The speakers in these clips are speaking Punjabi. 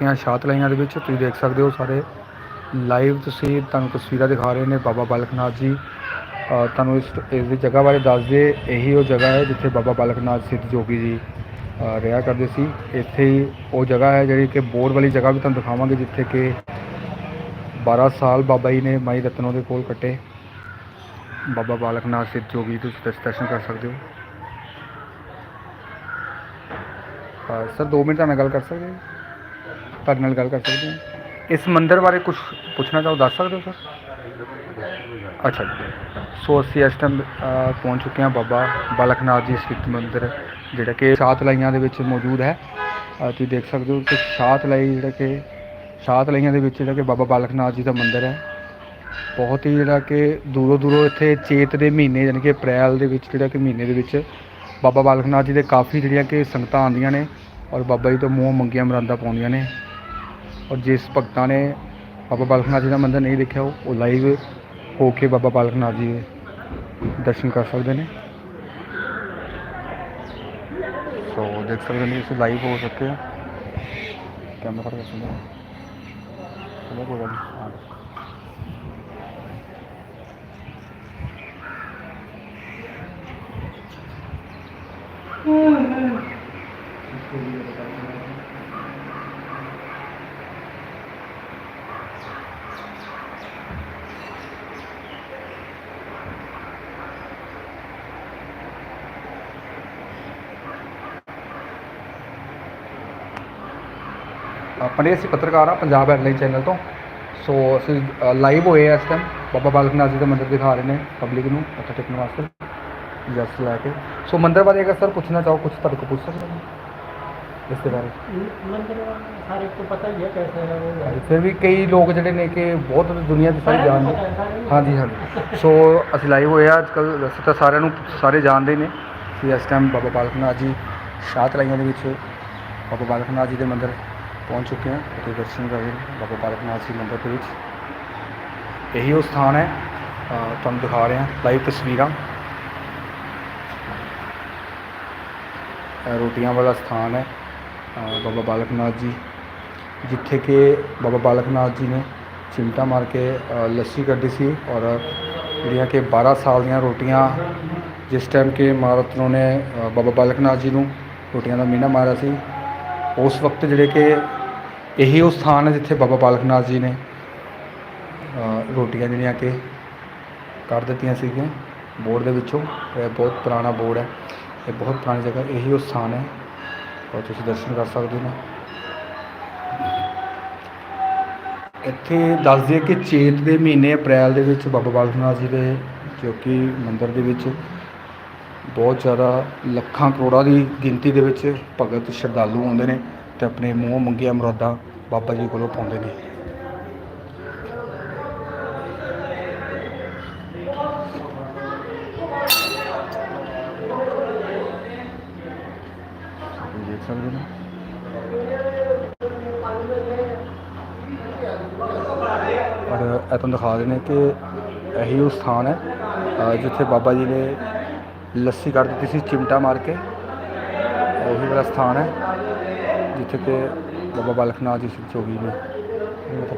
ਦੀਆਂ ਛਾਤ ਲਾਈਆਂ ਦੇ ਵਿੱਚ, ਤੁਸੀਂ ਦੇਖ ਸਕਦੇ ਹੋ ਸਾਰੇ। ਲਾਈਵ ਤੁਸੀਂ ਤੁਹਾਨੂੰ ਤਸਵੀਰਾਂ ਦਿਖਾ ਰਹੇ ਨੇ ਬਾਬਾ ਬਾਲਕ ਨਾਥ ਜੀ ਤੁਹਾਨੂੰ ਇਸ ਇਸ ਦੀ ਜਗ੍ਹਾ ਬਾਰੇ ਦੱਸ ਦਈਏ ਇਹੀ ਉਹ ਜਗ੍ਹਾ ਹੈ ਜਿੱਥੇ ਬਾਬਾ ਬਾਲਕ ਨਾਥ ਸਿੱਧ ਜੋਗੀ ਜੀ ਰਿਹਾ ਕਰਦੇ ਸੀ। ਇੱਥੇ ਹੀ ਉਹ ਜਗ੍ਹਾ ਹੈ ਜਿਹੜੀ ਕਿ ਬੋਰਡ ਵਾਲੀ ਜਗ੍ਹਾ ਵੀ ਤੁਹਾਨੂੰ ਦਿਖਾਵਾਂਗੇ, ਜਿੱਥੇ ਕਿ 12 ਸਾਲ ਬਾਬਾ ਜੀ ਨੇ ਮਾਈ ਰਤਨੋ ਦੇ ਕੋਲ ਕੱਟੇ। ਬਾਬਾ ਬਾਲਕ ਨਾਥ ਸਿੱਧ ਜੋਗੀ ਤੁਸੀਂ ਦਰਸ਼- ਦਰਸ਼ਨ ਕਰ ਸਕਦੇ ਹੋ। ਸਰ 2 ਮਿੰਟ ਤੁਹਾਡੇ ਨਾਲ ਗੱਲ ਕਰ ਸਕਦੇ ਹੋ ਤੁਹਾਡੇ ਨਾਲ ਗੱਲ ਕਰ ਸਕਦੇ ਹਾਂ? ਇਸ ਮੰਦਿਰ ਬਾਰੇ ਕੁਝ ਪੁੱਛਣਾ ਚਾਹੋ ਦੱਸ ਸਕਦੇ ਹੋ ਸਰ? ਅੱਛਾ ਜੀ। ਸੋ ਅਸੀਂ ਇਸ ਟਾਈਮ ਪਹੁੰਚ ਚੁੱਕੇ ਹਾਂ ਬਾਬਾ ਬਾਲਕ ਨਾਥ ਜੀ ਸਥਿਤ ਮੰਦਿਰ ਜਿਹੜਾ ਕਿ ਸਾਤ ਲਾਈਆਂ ਦੇ ਵਿੱਚ ਮੌਜੂਦ ਹੈ। ਅ, ਤੁਸੀਂ ਦੇਖ ਸਕਦੇ ਹੋ ਕਿ ਸਾਤ ਲਾਈ ਜਿਹੜਾ ਕਿ ਸਾਤ ਲਾਈਆਂ ਦੇ ਵਿੱਚ ਜਿਹੜਾ ਕਿ ਬਾਬਾ ਬਾਲਕ ਨਾਥ ਜੀ ਦਾ ਮੰਦਿਰ ਹੈ। ਬਹੁਤ ਹੀ ਜਿਹੜਾ ਕਿ ਦੂਰੋਂ ਦੂਰੋਂ ਇੱਥੇ ਚੇਤ ਦੇ ਮਹੀਨੇ ਯਾਨੀ ਕਿ ਅਪ੍ਰੈਲ ਦੇ ਵਿੱਚ ਜਿਹੜਾ ਕਿ ਮਹੀਨੇ ਦੇ ਵਿੱਚ ਬਾਬਾ ਬਾਲਕ ਨਾਥ ਜੀ ਦੇ ਕਾਫੀ ਜਿਹੜੀਆਂ ਕਿ ਸੰਗਤਾਂ ਆਉਂਦੀਆਂ ਨੇ ਔਰ ਬਾਬਾ ਜੀ ਤੋਂ ਮੂੰਹ ਮੰਗੀਆਂ ਮਰਾਂਦਾ ਪਾਉਂਦੀਆਂ ਨੇ। ਔਰ ਜਿਸ ਭਗਤਾਂ ਨੇ ਬਾਬਾ ਬਾਲਕ ਨਾਥ ਜੀ ਦਾ ਮੰਦਿਰ ਨਹੀਂ ਦੇਖਿਆ ਉਹ ਉਹ ਲਾਈਵ ਹੋ ਕੇ ਬਾਬਾ ਬਾਲਕ ਨਾਥ ਜੀ ਦੇ ਦਰਸ਼ਨ ਕਰ ਸਕਦੇ ਨੇ ਸੋ ਦੇਖ ਸਕਦੇ ਨੇ ਇਸ ਲਾਈਵ ਹੋ ਸਕੇ ਆ ਕੈਮਰਾ ਫੜ ਕੇ ਸੁਣੋ ਚਲੋ ਕੋਈ ਗੱਲ ਨਹੀਂ ਹਾਂ ਪੰਡੇ ਅਸੀਂ ਪੱਤਰਕਾਰ ਆ ਪੰਜਾਬ ਹੈਡਲਾਈਨ ਚੈਨਲ ਤੋਂ। ਸੋ ਅਸੀਂ ਲਾਈਵ ਹੋਏ ਆ ਇਸ ਟਾਈਮ ਬਾਬਾ ਬਾਲਕ ਨਾਥ ਜੀ ਦੇ ਮੰਦਰ ਦਿਖਾ ਰਹੇ ਨੇ ਪਬਲਿਕ ਨੂੰ ਮੱਥਾ ਟੇਕਣ ਵਾਸਤੇ। ਜਸ ਲੈ ਕੇ। ਸੋ ਮੰਦਰ ਬਾਰੇ ਅਗਰ ਸਰ ਪੁੱਛਣਾ ਚਾਹੋ ਕੁਝ ਤੁਹਾਡੇ ਕੋਲ ਪੁੱਛ ਸਕਦੇ ਹੋ? ਇਸ ਦੇ ਬਾਰੇ। ਮੰਦਿਰ ਸਾਰੇ ਕੋ ਪਤਾ ਹੀ ਹੈ ਕਿਹਦਾ ਹੈ ਉਹ। ਫਿਰ ਵੀ ਕਈ ਲੋਕ ਜਿਹੜੇ ਨੇ ਕਿ ਬਹੁਤ ਦੁਨੀਆ ਦੇ ਸਾਰੇ ਜਾਣਦੇ। ਹਾਂਜੀ ਹਾਂਜੀ। ਸੋ ਅਸੀਂ ਲਾਈਵ ਹੋਏ ਆ ਅੱਜ ਕੱਲ ਵੈਸੇ ਤਾਂ ਸਾਰਿਆਂ ਨੂੰ ਸਾਰੇ ਜਾਣਦੇ ਨੇ ਕਿ ਇਸ ਟਾਈਮ ਬਾਬਾ ਬਾਲਕ ਨਾਥ ਜੀ ਸ਼ਾਹਤਲਾਈਆਂ ਦੇ ਵਿੱਚ ਬਾਬਾ ਬਾਲਕ ਨਾਥ ਜੀ ਦੇ ਮੰਦਰ ਪਹੁੰਚ ਚੁੱਕੇ ਹਾਂ ਅਤੇ ਦਰਸ਼ਨ ਕਰ ਰਹੇ ਬਾਬਾ ਬਾਲਕ ਨਾਥ ਜੀ ਮੰਦਿਰ ਦੇ ਵਿੱਚ। ਇਹੀ ਉਹ ਸਥਾਨ ਹੈ ਤੁਹਾਨੂੰ ਦਿਖਾ ਰਹੇ ਹਾਂ ਲਾਈਵ ਤਸਵੀਰਾਂ ਰੋਟੀਆਂ ਵਾਲਾ ਸਥਾਨ ਹੈ ਬਾਬਾ ਬਾਲਕ ਨਾਥ ਜੀ। ਜਿੱਥੇ ਕਿ ਬਾਬਾ ਬਾਲਕ ਨਾਥ ਜੀ ਨੇ ਚਿਮਟਾ ਮਾਰ ਕੇ ਲੱਸੀ ਕੱਢੀ ਸੀ ਔਰ ਜਿਹੜੀਆਂ ਕਿ 12 ਸਾਲ ਦੀਆਂ ਰੋਟੀਆਂ ਜਿਸ ਟਾਈਮ ਕਿ ਮਾਂ ਨੇ ਬਾਬਾ ਬਾਲਕ ਨਾਥ ਜੀ ਨੂੰ ਰੋਟੀਆਂ ਦਾ ਮੀਨਾ ਮਾਰਿਆ ਸੀ, ਉਸ ਵਕਤ ਜਿਹੜੇ ਕਿ ਇਹੀ ਉਹ ਸਥਾਨ ਹੈ ਜਿੱਥੇ ਬਾਬਾ ਬਾਲਕ ਨਾਥ ਜੀ ਨੇ ਰੋਟੀਆਂ ਜਿਹੜੀਆਂ ਕਿ ਕੱਢ ਦਿੱਤੀਆਂ ਸੀਗੀਆਂ। ਬੋਰਡ ਦੇ ਵਿੱਚੋਂ, ਇਹ ਬਹੁਤ ਪੁਰਾਣਾ ਬੋਰਡ ਹੈ। ਇਹ ਬਹੁਤ ਪੁਰਾਣੀ ਜਗ੍ਹਾ, ਇਹੀ ਉਹ ਸਥਾਨ ਹੈ। ਔਰ ਤੁਸੀਂ ਦਰਸ਼ਨ ਕਰ ਸਕਦੇ ਹੋ ਇੱਥੇ ਦੱਸ ਦਈਏ ਕਿ ਚੇਤ ਦੇ ਮਹੀਨੇ ਅਪ੍ਰੈਲ ਦੇ ਵਿੱਚ ਬਾਬਾ ਬਾਲਕ ਨਾਥ ਜੀ ਦੇ, ਜੋ ਕਿ ਮੰਦਿਰ ਦੇ ਵਿੱਚ ਬਹੁਤ ਜ਼ਿਆਦਾ ਲੱਖਾਂ ਕਰੋੜਾਂ ਦੀ ਗਿਣਤੀ ਦੇ ਵਿੱਚ ਭਗਤ ਸ਼ਰਧਾਲੂ ਆਉਂਦੇ ਨੇ। ਤੇ ਆਪਣੇ ਮੂੰਹ ਮੰਗੀਆਂ ਮੁਰਾਦਾਂ ਬਾਬਾ ਜੀ ਕੋਲੋਂ ਪਾਉਂਦੇ ਨੇ। ਤੁਸੀਂ ਦੇਖ ਸਕਦੇ ਹੋ ਔਰ ਇਹ ਤੁਹਾਨੂੰ ਦਿਖਾ ਰਹੇ ਨੇ ਕਿ ਇਹੀ ਉਹ ਸਥਾਨ ਹੈ ਅ, ਜਿੱਥੇ ਬਾਬਾ ਜੀ ਨੇ ਲੱਸੀ ਕੱਢ ਦਿੱਤੀ ਸੀ ਚਿਮਟਾ ਮਾਰ ਕੇ। ਉਹੀ ਵਾਲਾ ਸਥਾਨ ਹੈ। ਜਿੱਥੇ ਕਿ ਬਾਬਾ ਬਾਲਕ ਨਾਥ ਜੀ ਸਿੰਘ ਜੋਗੀ ਨੇ ਮੱਥਾ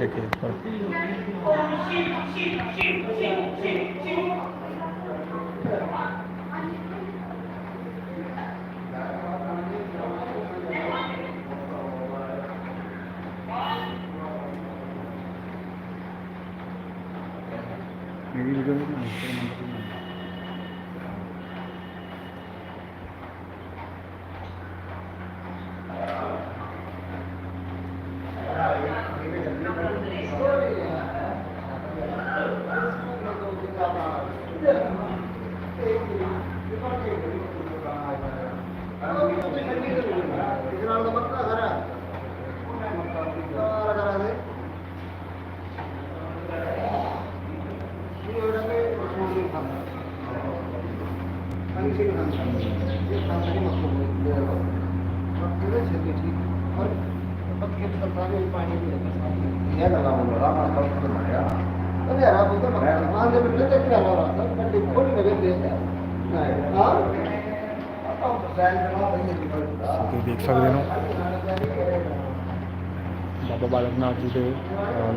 ਟੇਕੇ ਉੱਪਰ ਮੇਰੀ ਵੀਡੀਓ ਵਿੱਚ ਨਹੀਂ ਤੁਸੀਂ ਦੇਖ ਸਕਦੇ ਹੋ। ਬਾਬਾ ਬਾਲਕ ਨਾਥ ਜੀ ਦੇ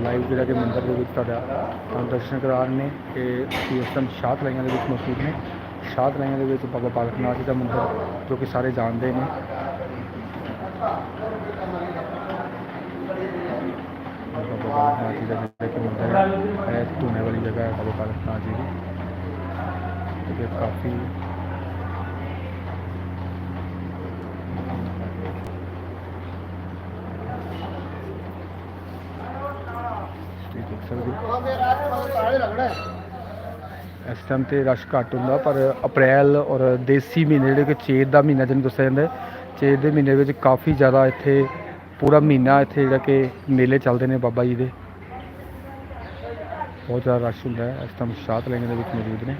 ਲਾਈਵ ਜਿਹੜਾ ਕਿ ਮੰਦਰ ਦੇ ਵਿੱਚ ਤੁਹਾਡਾ ਦਰਸ਼ਨ ਕਰਾ ਨੇ ਕਿ ਇਸ ਟਾਈਮ ਸ਼ਾਹ ਤਲਾਈਆਂ ਦੇ ਵਿੱਚ ਮੌਜੂਦ ਨੇ। ਸ਼ਾਹ ਤਲਾਈਆਂ ਦੇ ਵਿੱਚ ਬਾਬਾ ਬਾਲਕ ਨਾਥ ਜੀ ਦਾ ਮੰਦਰ, ਜੋ ਕਿ ਸਾਰੇ ਜਾਣਦੇ ਨੇ। ਬਾਬਾ ਬਾਲਕ ਨਾਥ ਜੀ ਦਾ ਜਿਹੜਾ ਕਿ ਮੰਦਿਰ ਹੈ, ਇਹ ਧੂਨੇ ਵਾਲੀ ਜਗ੍ਹਾ ਹੈ ਬਾਬਾ ਬਾਲਕ ਨਾਥ ਜੀ ਦੀ। ਤੇ ਕਾਫੀ ਦੇਖ ਸਕਦੇ ਇਸ ਟਾਈਮ ਤੇ ਰਸ਼ ਘੱਟ ਹੁੰਦਾ ਪਰ ਅਪ੍ਰੈਲ ਔਰ ਦੇਸੀ ਮਹੀਨੇ ਜਿਹੜੇ ਕਿ ਚੇਤ ਦਾ ਮਹੀਨਾ ਜਿਹਨੂੰ ਦੱਸਿਆ ਜਾਂਦਾ ਚੇਤ ਦੇ ਮਹੀਨੇ ਵਿੱਚ ਕਾਫੀ ਜ਼ਿਆਦਾ ਇੱਥੇ ਪੂਰਾ ਮਹੀਨਾ ਇੱਥੇ ਜਿਹੜਾ ਕਿ ਮੇਲੇ ਚੱਲਦੇ ਨੇ ਬਾਬਾ ਜੀ ਦੇ। ਬਹੁਤ ਜ਼ਿਆਦਾ ਰਸ਼ ਹੁੰਦਾ ਹੈ ਇਸ ਟਾਈਮ ਸ਼ਾਤ ਲੈਣੇ ਦੇ ਵਿੱਚ ਮੌਜੂਦ ਨੇ।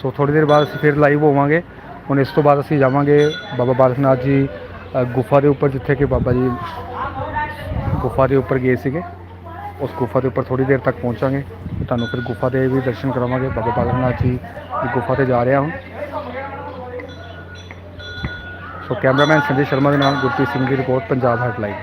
ਸੋ ਥੋੜੀ ਦੇਰ ਬਾਅਦ ਅਸੀਂ ਫਿਰ ਲਾਈਵ ਹੋਵਾਂਗੇ। ਹੁਣ ਇਸ ਤੋਂ ਬਾਅਦ ਅਸੀਂ ਜਾਵਾਂਗੇ ਬਾਬਾ ਬਾਲਕ ਨਾਥ ਜੀ ਗੁਫਾ ਦੇ ਉੱਪਰ ਜਿੱਥੇ ਕਿ ਬਾਬਾ ਜੀ ਗੁਫਾ ਦੇ ਉੱਪਰ ਗਏ ਸੀਗੇ। ਉਸ ਗੁਫਾ ਦੇ ਉੱਪਰ ਥੋੜੀ ਦੇਰ ਤੱਕ ਪਹੁੰਚਾਂਗੇ। ਤੁਹਾਨੂੰ ਫਿਰ ਗੁਫਾ ਦੇ ਵੀ ਦਰਸ਼ਨ ਕਰਾਵਾਂਗੇ। ਬਾਬਾ ਬਾਲਕ ਨਾਥ ਜੀ ਦੀ ਗੁਫਾ ਤੇ ਜਾ ਰਿਹਾ ਹਾਂ। ਸੋ ਕੈਮਰਾਮੈਨ ਸੰਜੇ ਸ਼ਰਮਾ ਦੇ ਨਾਲ ਗੁਰਪ੍ਰੀਤ ਸਿੰਘ ਦੀ ਰਿਪੋਰਟ ਪੰਜਾਬ ਹੈਡਲਾਈਨ